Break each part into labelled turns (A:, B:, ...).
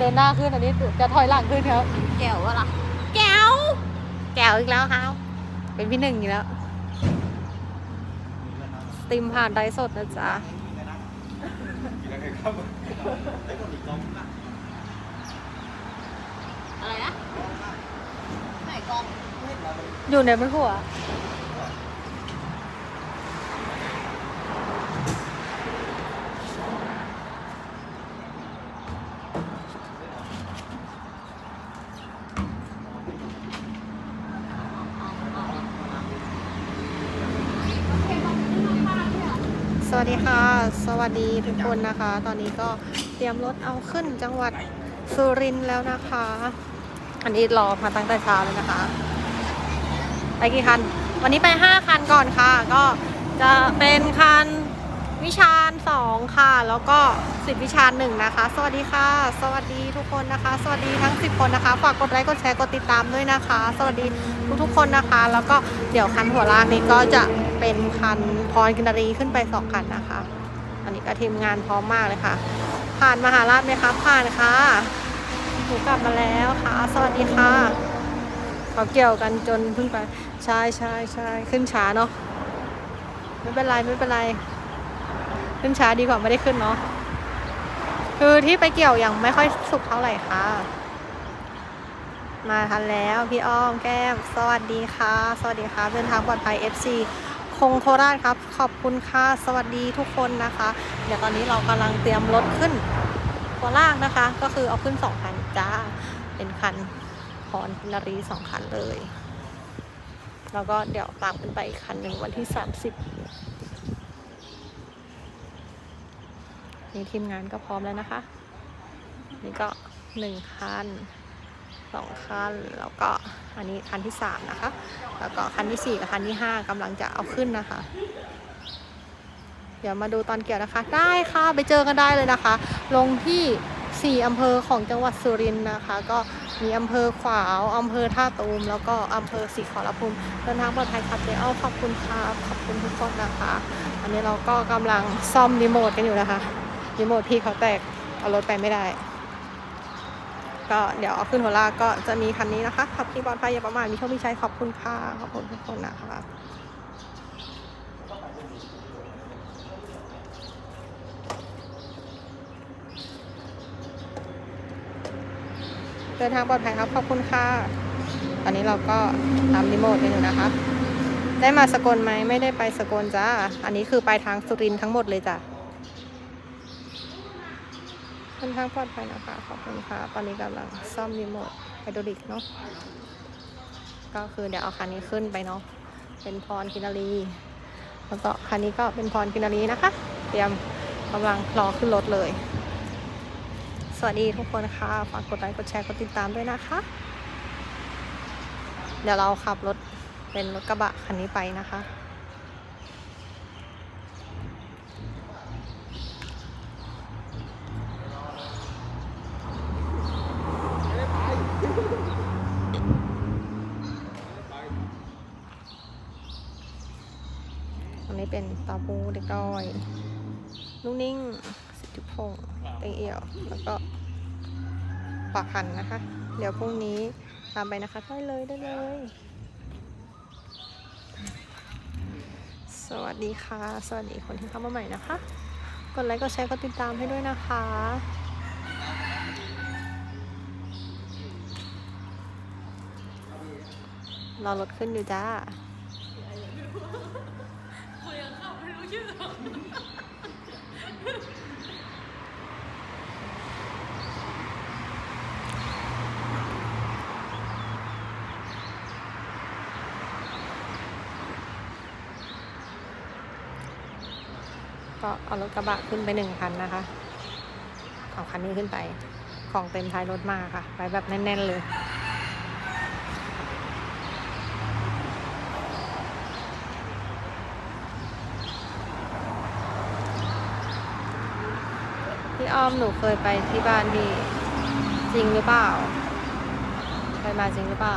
A: เดินหน้าขึ้นอันนี้จะถอยหลังขึ้นครับ
B: แก้ววะล่ะแก้ว
A: แจ๋วอีกแล้วครับเป็นพี่หนึ่งอีกแล้วสตรีมผ่านไดฟ์สดนะจ๊ะ
B: อะไรนะไหนกล้อง
A: อยู่ในบนหัว วัสดีค่ะ สวัสดีทุกคนนะคะ ตอนนี้ก็เตรียมรถเอาขึ้นจังหวัดสุรินทร์แล้วนะคะ อันนี้รอมาตั้งแต่เช้าเลยนะคะ ไปกี่คัน วันนี้ไป 5 คันก่อนค่ะ ก็จะเป็นคันวิชาญ2ค่ะ แล้วก็สิทธิวิชาญ1นะคะ สวัสดีค่ะ สวัสดีทุกคนนะคะ สวัสดีทั้ง 10 คนนะคะ ฝากกดไลค์กดแชร์กดติดตามด้วยนะคะ สวัสดีทุกๆคนนะคะ แล้วก็เดี๋ยวคันหัวลากนี้ก็จะ เป็นคันพรกินรีขึ้นไป2คันนะคะ อันนี้ก็ทีมงานพร้อมมากเลยค่ะ ผ่านมหาราชไหมคะผ่านค่ะหนูกลับมาแล้วค่ะ สวัสดีค่ะเขาเกี่ยวกันจนเพิ่งไปใช่ใช่ใช่ขึ้นช้าเนาะไม่เป็นไรไม่เป็นไร ขึ้นช้าดีกว่าไม่ได้ขึ้นเนาะคือที่ไปเกี่ยวยังไม่ค่อยสุกเท่าไหร่ค่ะ มาทันแล้วพี่อ้อมแก้ม สวัสดีค่ะ สวัสดีค่ะเดินทางปลอดภัย FC คงโคราชครับ ขอบคุณค่ะ สวัสดีทุกคนนะคะ เดี๋ยวตอนนี้เรากำลังเตรียมรถขึ้นตัวลางนะคะ ก็คือเอาขึ้นสองคันจ้า เป็นคันพรพินารีสองคันเลย แล้วก็เดี๋ยวตามขึ้นไปอีกคันหนึ่งวันที่30นี่ทีมงานก็พร้อมแล้วนะคะ นี่ก็หนึ่งคัน สองคันแล้วก็อันนี้คันที่สามนะคะ แล้วก็คันที่สี่กับคันที่ห้ากำลังจะเอาขึ้นนะคะ เดี๋ยวมาดูตอนเกี่ยวนะคะ ได้ค่ะไปเจอกันได้เลยนะคะ ลงที่4อำเภอของจังหวัดสุรินทร์นะคะ ก็มีอำเภอขวาวอำเภอท่าตูม แล้วก็อำเภอศรีขอรภูมิเดินทางปลอดภัยครับเจ๊อ้อขอบคุณครับขอบคุณทุกคนนะคะ อันนี้เราก็กำลังซ่อมรีโมทกันอยู่นะคะรีโมทพี่เขาแตกเอารถไปไม่ได้ ก็เดี๋ยวเอาขึ้นหัวลากก็จะมีคันนี้นะคะขับขี่ปลอดภัยอย่าประมาทมีโชคมีชัยขอบคุณค่ะขอบคุณทุกคนนะคะเดินทางปลอดภัยครับขอบคุณค่ะ ตอนนี้เราก็ตามรีโมทกันอยู่นะคะ ได้มาสกลไหมไม่ได้ไปสกลจ้า อันนี้คือไปทางสุรินทั้งหมดเลยจ้ะ เดินทางปลอดภัยนะคะ ขอบคุณค่ะ ตอนนี้กำลังซ่อมรีโมทไฮดรอลิกเนาะ ก็คือเดี๋ยวเอาคันนี้ขึ้นไปเนาะ เป็นพรกินารี แล้วก็คันนี้ก็เป็นพรกินารีนะคะ เตรียมกำลังรอขึ้นรถเลย สวัสดีทุกคนค่ะ ฝากกดไลค์ กดแชร์ กดติดตามด้วยนะคะ เดี๋ยวเราขับรถเป็นรถกระบะคันนี้ไปนะคะ นี้เป็นตาปูเด็กดอยนุ่งนิ่งสิทธิพงศ์เต็งเอี่ยว แล้วก็ปากคันนะคะ เดี๋ยวพรุ่งนี้ตามไปนะคะได้เลยได้เลย สวัสดีค่ะ สวัสดีคนที่เข้ามาใหม่นะคะ กดไลค์กดแชร์กดติดตามให้ด้วยนะคะรอรถขึ้นอยู่จ้า ก็เอารถกระบะขึ้นไปหนึ่งคันนะคะเอาคันนี้ขึ้นไป ของเต็มท้ายรถมาค่ะ ไปแบบแน่น ๆ เลย พี่อ้อมหนูเคยไปที่บ้านพี่จริงหรือเปล่า เคยมาจริงหรือเปล่า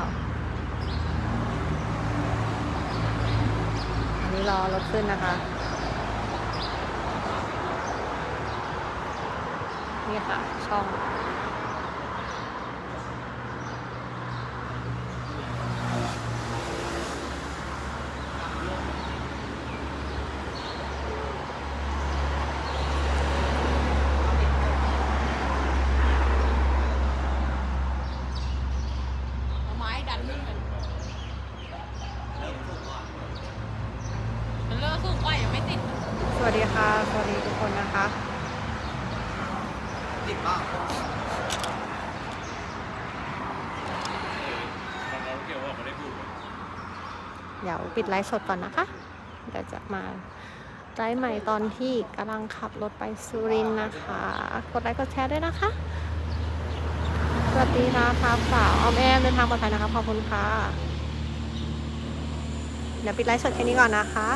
A: อันนี้รอรถขึ้นนะคะ นี่ค่ะ ช่อง
C: ไม้ดันขึ้
D: นมันเลิกสู้ก้อยยัไม่ติด สวัสดีค่ะ สวัสดีทุกคนนะคะ พูดไหม
A: เดี๋ยวปิดไลฟ์สดก่อนนะคะ เดี๋ยวจะมาไลฟ์ใหม่ตอนที่กำลังขับรถไปสุรินทร์นะคะ กดไลค์กดแชร์ด้วยนะคะ สวัสดีนะคะสาวออมแอมเดินทางปลอดภัยนะคะขอบคุณค่ะ เดี๋ยวปิดไลฟ์สดแค่นี้ก่อนนะคะ